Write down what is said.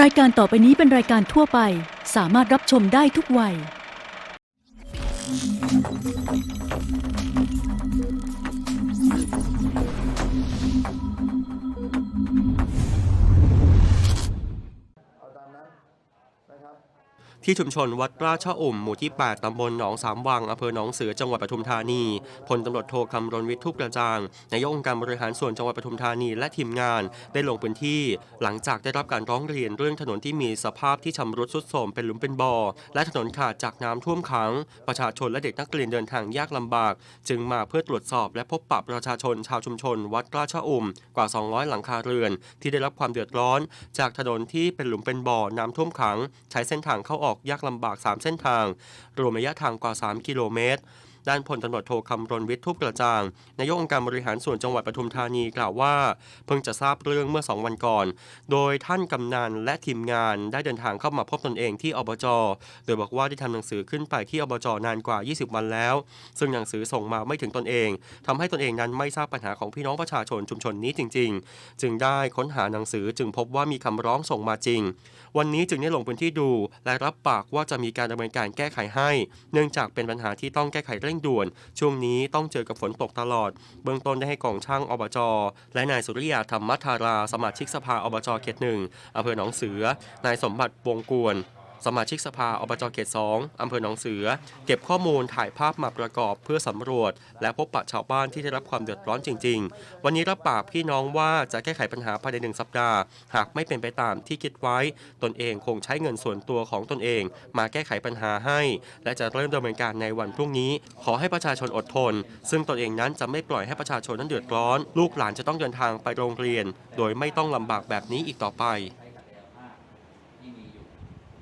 รายการต่อไปนี้เป็นรายการทั่วไป สามารถรับชมได้ทุกวัย เอาตามนั้นนะครับ ที่ชุมชนวัดราชอุ่มหมู่ที่ 8 ตำบลหนองสามวังอำเภอหนองเสือจังหวัดปทุมธานีพลตำรวจโทคำรณวิทย์ทุกกระจ่างนายกองค์การบริหารส่วนจังหวัดปทุมธานีและทีมงานได้ลงพื้นที่ หลังจากได้รับการร้องเรียนเรื่องถนนที่มีสภาพที่ชำรุดทรุดโทรมเป็นหลุมเป็นบ่อและถนนขาดจากน้ำท่วมขัง ประชาชนและเด็กนักเรียนเดินทางยากลำบาก จึงมาเพื่อตรวจสอบและพบปะประชาชนชาวชุมชน วัดราชอุ่มกว่า 200 หลังคาเรือน ที่ได้รับความเดือดร้อน จากถนนที่เป็นหลุมเป็นบ่อน้ำท่วมขัง ใช้เส้นทางเข้าออกอกยากลำบาก 3 เส้นทาง รวมระยะทางกว่า 3 กิโลเมตรด้านพลตำรวจโทคำรณวิทย์ทุบกระจ่าง นายกองค์การบริหารส่วนจังหวัดปทุมธานีกล่าวว่า เพิ่งจะทราบเรื่องเมื่อ 2 วันก่อน โดยท่านกำนันและทีมงานได้เดินทางเข้ามาพบตนเองที่อบจ โดยบอกว่าได้ทำหนังสือขึ้นไปที่อบจนานกว่า 20 วันแล้ว ซึ่งหนังสือส่งมาไม่ถึงตนเองทำให้ตนเองนั้นไม่ทราบปัญหาของพี่น้องประชาชนชุมชนนี้จริง ๆ จึงได้ค้นหาหนังสือจึงพบว่ามีคำร้องส่งมาจริง วันนี้จึงได้ลงพื้นที่ดู และรับปากว่าจะมีการดำเนินการแก้ไขให้ เนื่องจากเป็นปัญหาที่ต้องแก้ไขเร่งด่วน ช่วงนี้ต้องเจอกับฝนตกตลอด เบื้องต้นได้ให้กองช่างอบจ และนายสุริยาธรรมธารา สมาชิกสภาอบจเขตหนึ่งอำเภอหนองเสือ นายสมบัติวงกวน สมาชิกสภาอบจเขต2อำเภอหนองเสือ เก็บข้อมูลถ่ายภาพมาประกอบเพื่อสำรวจ และพบปะชาวบ้านที่ได้รับความเดือดร้อนจริง ๆ วันนี้รับปากพี่น้องว่าจะแก้ไขปัญหาภายในหนึ่งสัปดาห์ หากไม่เป็นไปตามที่คิดไว้ ตนเองคงใช้เงินส่วนตัวของตนเอง มาแก้ไขปัญหาให้ และจะเริ่มดำเนินการในวันพรุ่งนี้ ขอให้ประชาชนอดทน ซึ่งตนเองนั้นจะไม่ปล่อยให้ประชาชนนั้นเดือดร้อน ลูกหลานจะต้องเดินทางไปโรงเรียน โดยไม่ต้องลำบากแบบนี้อีกต่อไป